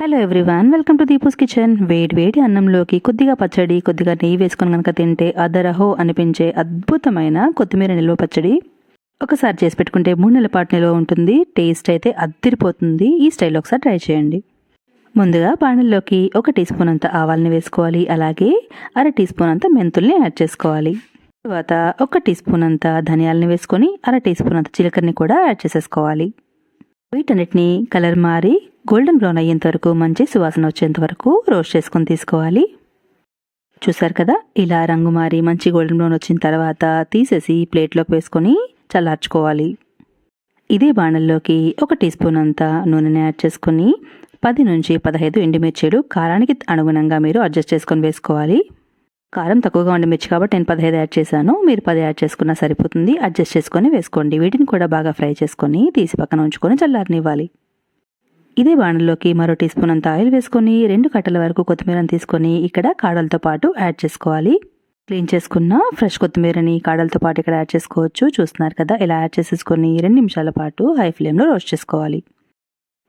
Hello everyone welcome to Deepu's kitchen వేడి వేడి అన్నంలోకి కొద్దిగా పచ్చడి కొద్దిగా నెయ్యి వేసుకొని కనుక తింటే అదరహో అనిపించే అద్భుతమైన కొత్తిమీర నిల్వ పచ్చడి. ఒకసారి చేసి పెట్టుకుంటే మూడు నెలల పాటు నిల్వ ఉంటుంది. టేస్ట్ అయితే అద్దిరిపోతుంది. ఈ స్టైల్లో ఒకసారి ట్రై చేయండి. ముందుగా పానల్లోకి ఒక టీ స్పూన్ అంత ఆవాల్ని వేసుకోవాలి. అలాగే అర టీ స్పూన్ అంత మెంతుల్ని యాడ్ చేసుకోవాలి. తర్వాత ఒక టీ స్పూన్ అంత ధనియాలని వేసుకొని అర టీ స్పూన్ అంత జీలకర్రని కూడా యాడ్ చేసేసుకోవాలి. వీటన్నిటిని కలర్ మారి గోల్డెన్ బ్రౌన్ అయ్యేంత వరకు మంచి సువాసన వచ్చేంత వరకు రోస్ట్ చేసుకొని తీసుకోవాలి. చూసారు కదా? ఇలా రంగు మారి మంచి గోల్డెన్ బ్రౌన్ వచ్చిన తర్వాత తీసేసి ప్లేట్లోకి వేసుకొని చల్లార్చుకోవాలి. ఇదే బాణల్లోకి ఒక టీ స్పూన్ అంతా నూనెని యాడ్ చేసుకొని పది నుంచి పదహైదు ఎండుమిర్చీలు కారానికి అనుగుణంగా మీరు అడ్జస్ట్ చేసుకొని వేసుకోవాలి. కారం తక్కువగా ఉండే మిర్చి కాబట్టి నేను పదహైదు యాడ్ చేశాను. మీరు పది యాడ్ చేసుకున్నా సరిపోతుంది. అడ్జస్ట్ చేసుకొని వేసుకోండి. వీటిని కూడా బాగా ఫ్రై చేసుకొని తీసి పక్కన ఉంచుకొని చల్లారనివ్వాలి. ఇదే బాణంలోకి మరో టీ స్పూన్ అంత ఆయిల్ వేసుకొని రెండు కట్టల వరకు కొత్తిమీరని తీసుకొని ఇక్కడ కాడలతో పాటు యాడ్ చేసుకోవాలి. క్లీన్ చేసుకున్న ఫ్రెష్ కొత్తిమీరని కాడలతో పాటు ఇక్కడ యాడ్ చేసుకోవచ్చు. చూస్తున్నారు కదా ఇలా యాడ్ చేసేసుకొని రెండు నిమిషాల పాటు హై ఫ్లేమ్లో రోస్ట్ చేసుకోవాలి.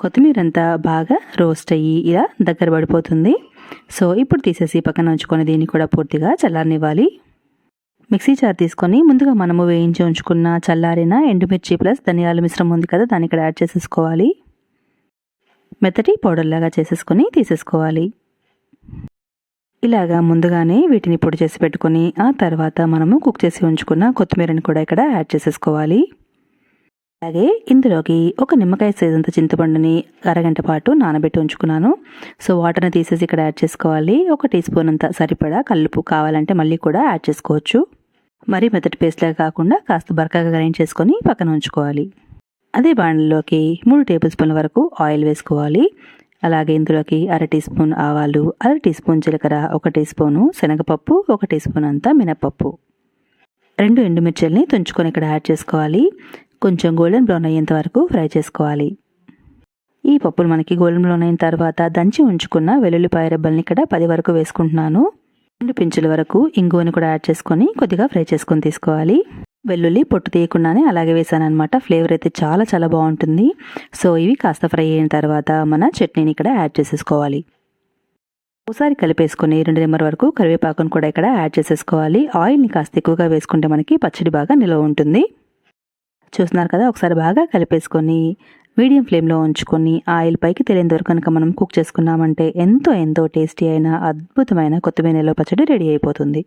కొత్తిమీర అంతా బాగా రోస్ట్ అయ్యి ఇలా దగ్గర పడిపోతుంది. సో ఇప్పుడు తీసేసి పక్కన ఉంచుకొని దీన్ని కూడా పూర్తిగా చల్లారనివ్వాలి. మిక్సీ జార్ తీసుకొని ముందుగా మనము వేయించి ఉంచుకున్న చల్లారిన ఎండుమిర్చి ప్లస్ ధనియాల మిశ్రమం ఉంది కదా దాన్ని ఇక్కడ యాడ్ చేసేసుకోవాలి. మెత్తటి పౌడర్లాగా చేసేసుకొని తీసేసుకోవాలి. ఇలాగా ముందుగానే వీటిని పొడి చేసి పెట్టుకొని ఆ తర్వాత మనము కుక్ చేసి ఉంచుకున్న కొత్తిమీరని కూడా ఇక్కడ యాడ్ చేసేసుకోవాలి. అలాగే ఇందులోకి ఒక నిమ్మకాయ సైజంత చింతపండుని అరగంట పాటు నానబెట్టి ఉంచుకున్నాను. సో వాటర్ని తీసేసి ఇక్కడ యాడ్ చేసుకోవాలి. ఒక టీ స్పూన్ అంత సరిపడా కల్లుపు కావాలంటే మళ్ళీ కూడా యాడ్ చేసుకోవచ్చు. మరీ మెత్తటి పేస్ట్లాగా కాకుండా కాస్త బరకగా గ్రైండ్ చేసుకొని పక్కన ఉంచుకోవాలి. అదే బాండ్లోకి మూడు టేబుల్ స్పూన్ల వరకు ఆయిల్ వేసుకోవాలి. అలాగే ఇందులోకి అర టీ స్పూన్ ఆవాలు అర టీ స్పూన్ జీలకర్ర ఒక టీ స్పూను శనగపప్పు ఒక టీ స్పూన్ అంతా మినపప్పు రెండు ఎండుమిర్చిల్ని తుంచుకొని ఇక్కడ యాడ్ చేసుకోవాలి. కొంచెం గోల్డెన్ బ్రౌన్ అయ్యేంత వరకు ఫ్రై చేసుకోవాలి. ఈ పప్పులు మనకి గోల్డెన్ బ్రౌన్ అయిన తర్వాత దంచి ఉంచుకున్న వెల్లుల్లిపాయ రెబ్బల్ని ఇక్కడ పది వరకు వేసుకుంటున్నాను. రెండు పించుల వరకు ఇంగువని కూడా యాడ్ చేసుకొని కొద్దిగా ఫ్రై చేసుకొని తీసుకోవాలి. వెల్లుల్లి పొట్టు తీయకుండానే అలాగే వేసాను అనమాట ఫ్లేవర్ అయితే చాలా చాలా బాగుంటుంది. సో ఇవి కాస్త ఫ్రై అయిన తర్వాత మన చట్నీని ఇక్కడ యాడ్ చేసేసుకోవాలి. ఒకసారి కలిపేసుకొని రెండు నిమ్మర వరకు కరివేపాకును కూడా ఇక్కడ యాడ్ చేసేసుకోవాలి. ఆయిల్ని కాస్త ఎక్కువగా వేసుకుంటే మనకి పచ్చడి బాగా నిల్వ ఉంటుంది. చూస్తున్నారు కదా ఒకసారి బాగా కలిపేసుకొని మీడియం ఫ్లేమ్లో ఉంచుకొని ఆయిల్ పైకి తెలియని వరకు కనుక మనం కుక్ చేసుకున్నామంటే ఎంతో ఎంతో టేస్టీ అయిన అద్భుతమైన కొత్తిమీర నిల్వ పచ్చడి రెడీ అయిపోతుంది.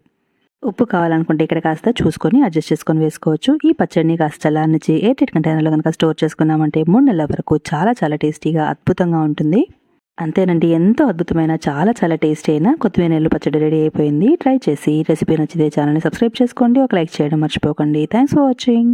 ఉప్పు కావాలనుకుంటే ఇక్కడ కాస్త చూసుకొని అడ్జస్ట్ చేసుకొని వేసుకోవచ్చు. ఈ పచ్చడిని కాస్త చల్లారనిచ్చి ఎయిట్ కంటైనర్లో కనుక స్టోర్ చేసుకున్నామంటే మూడు నెలల వరకు చాలా చాలా టేస్టీగా అద్భుతంగా ఉంటుంది. అంతేనండి ఎంతో అద్భుతమైన చాలా చాలా టేస్టీ అయిన కొత్తిమీర నెల్లు పచ్చడి రెడీ అయిపోయింది. ట్రై చేసి రెసిపీ నచ్చితే ఛానల్ని సబ్స్క్రైబ్ చేసుకోండి. ఒక లైక్ చేయడం మర్చిపోకండి. Thanks for watching